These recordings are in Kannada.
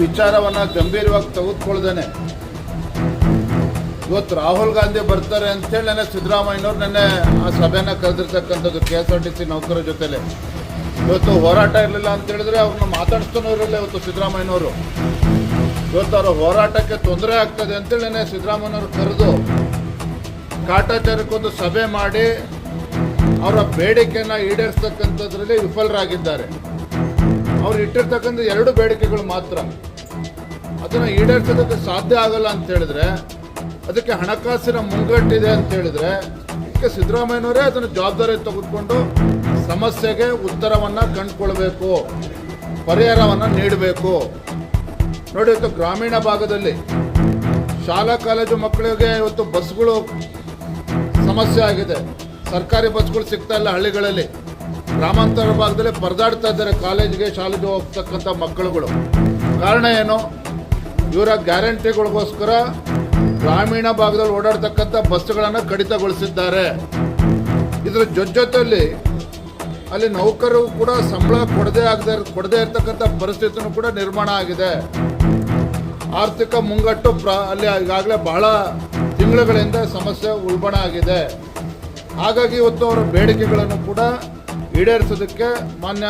ವಿಚಾರವನ್ನು ಗಂಭೀರವಾಗಿ ತೆಗೆದುಕೊಳ್ದೇನೆ ಇವತ್ತು ರಾಹುಲ್ ಗಾಂಧಿ ಬರ್ತಾರೆ ಅಂತೇಳಿ ನೆನೆ ಸಿದ್ದರಾಮಯ್ಯನವ್ರು ನೆನ್ನೆ ಆ ಸಭೆನ ಕರೆದಿರ್ತಕ್ಕಂಥದ್ದು K S R T C ನೌಕರ ಜೊತೆಲೆ. ಇವತ್ತು ಹೋರಾಟ ಇರಲಿಲ್ಲ ಅಂತ ಹೇಳಿದ್ರೆ ಅವ್ರನ್ನ ಮಾತಾಡಿಸ್ತಾನೂ ಇರಲಿಲ್ಲ ಇವತ್ತು ಸಿದ್ದರಾಮಯ್ಯನವರು. ಇವತ್ತು ಅವರ ಹೋರಾಟಕ್ಕೆ ತೊಂದರೆ ಆಗ್ತದೆ ಅಂತೇಳಿ ನೆನೆ ಸಿದ್ದರಾಮಯ್ಯನವರು ಕರೆದು ಕಾಟಾಚಾರಕ್ಕೊಂದು ಸಭೆ ಮಾಡಿ ಅವರ ಬೇಡಿಕೆಯನ್ನು ಈಡೇರಿಸ್ತಕ್ಕಂಥದ್ರಲ್ಲಿ ವಿಫಲರಾಗಿದ್ದಾರೆ. ಅವ್ರು ಇಟ್ಟಿರ್ತಕ್ಕಂಥ ಎರಡು ಬೇಡಿಕೆಗಳು ಮಾತ್ರ. ಅದನ್ನು ಈಡೇರಿಸೋದಕ್ಕೆ ಸಾಧ್ಯ ಆಗಲ್ಲ ಅಂತ ಹೇಳಿದ್ರೆ, ಅದಕ್ಕೆ ಹಣಕಾಸಿನ ಮುಂಗಟ್ಟಿದೆ ಅಂತ ಹೇಳಿದ್ರೆ ಅದಕ್ಕೆ ಸಿದ್ದರಾಮಯ್ಯನವರೇ ಅದನ್ನು ಜವಾಬ್ದಾರಿ ತೆಗೆದುಕೊಂಡು ಸಮಸ್ಯೆಗೆ ಉತ್ತರವನ್ನು ಕಂಡುಕೊಳ್ಬೇಕು, ಪರಿಹಾರವನ್ನು ನೀಡಬೇಕು. ನೋಡಿ, ಇವತ್ತು ಗ್ರಾಮೀಣ ಭಾಗದಲ್ಲಿ ಶಾಲಾ ಕಾಲೇಜು ಮಕ್ಕಳಿಗೆ ಇವತ್ತು ಬಸ್ಗಳು ಸಮಸ್ಯೆ ಆಗಿದೆ. ಸರ್ಕಾರಿ ಬಸ್ಗಳು ಸಿಗ್ತಾ ಇಲ್ಲ ಹಳ್ಳಿಗಳಲ್ಲಿ. ಗ್ರಾಮಾಂತರ ಭಾಗದಲ್ಲಿ ಪರದಾಡ್ತಾ ಇದ್ದಾರೆ ಕಾಲೇಜಿಗೆ ಶಾಲೆಗೆ ಹೋಗ್ತಕ್ಕಂಥ ಮಕ್ಕಳುಗಳು. ಕಾರಣ ಏನು? ಇವರ ಗ್ಯಾರಂಟಿಗಳಿಗೋಸ್ಕರ ಗ್ರಾಮೀಣ ಭಾಗದಲ್ಲಿ ಓಡಾಡ್ತಕ್ಕಂಥ ಬಸ್ಗಳನ್ನು ಕಡಿತಗೊಳಿಸಿದ್ದಾರೆ. ಇದರ ಜೊತೆಯಲ್ಲಿ ಅಲ್ಲಿ ನೌಕರರು ಕೂಡ ಸಂಬಳ ಕೊಡದೇ ಆಗದೆ ಕೊಡದೇ ಇರತಕ್ಕಂಥ ಪರಿಸ್ಥಿತಿನೂ ಕೂಡ ನಿರ್ಮಾಣ ಆಗಿದೆ. ಆರ್ಥಿಕ ಮುಂಗಟ್ಟು ಪ್ರ, ಅಲ್ಲಿ ಈಗಾಗಲೇ ಬಹಳ ತಿಂಗಳುಗಳಿಂದ ಸಮಸ್ಯೆ ಉಲ್ಬಣ ಆಗಿದೆ. ಹಾಗಾಗಿ ಇವತ್ತು ಅವರ ಬೇಡಿಕೆಗಳನ್ನು ಕೂಡ ಈಡೇರಿಸೋದಕ್ಕೆ ಮಾನ್ಯ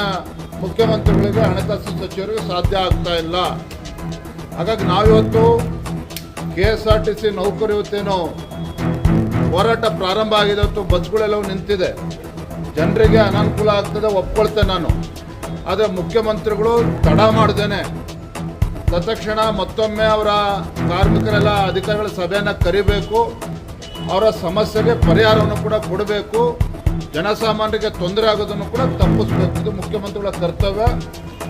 ಮುಖ್ಯಮಂತ್ರಿಗಳಿಗೆ ಹಣಕಾಸು ಸಚಿವರಿಗೆ ಸಾಧ್ಯ ಆಗ್ತಾ ಇಲ್ಲ. ಹಾಗಾಗಿ ನಾವಿವತ್ತು K S R T C ನೌಕರಿ ಇವತ್ತೇನು ಹೋರಾಟ ಪ್ರಾರಂಭ ಆಗಿದೆ ಹೊತ್ತು ಬಸ್ಗಳೆಲ್ಲವೂ ನಿಂತಿದೆ. ಜನರಿಗೆ ಅನಾನುಕೂಲ ಆಗ್ತದೆ, ಒಪ್ಕೊಳ್ತೇನೆ ನಾನು. ಆದರೆ ಮುಖ್ಯಮಂತ್ರಿಗಳು ತಡ ಮಾಡ್ದೇನೆ. ತತ್ಕ್ಷಣ ಮತ್ತೊಮ್ಮೆ ಅವರ ಕಾರ್ಮಿಕರೆಲ್ಲ ಅಧಿಕಾರಿಗಳ ಸಭೆಯನ್ನು ಕರಿಬೇಕು. ಅವರ ಸಮಸ್ಯೆಗೆ ಪರಿಹಾರವನ್ನು ಕೂಡ ಕೊಡಬೇಕು. ಜನಸಾಮಾನ್ಯರಿಗೆ ತೊಂದರೆ ಆಗೋದನ್ನು ಕೂಡ ತಪ್ಪಿಸ್ಬೇಕು. ಇದು ಮುಖ್ಯಮಂತ್ರಿಗಳ ಕರ್ತವ್ಯ.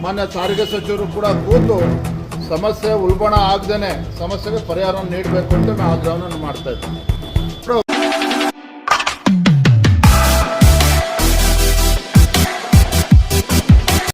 ಮಾನ್ಯ ಸಾರಿಗೆ ಸಚಿವರು ಕೂಡ ಕೂತು ಸಮಸ್ಯೆ ಉಲ್ಬಣ ಆಗದೇನೆ ಸಮಸ್ಯೆಗೆ ಪರಿಹಾರ ನೀಡಬೇಕು ಅಂತ ನಾನು ಆಗ್ರಹವನ್ನು ಮಾಡ್ತಾ ಇದ್ದೀನಿ.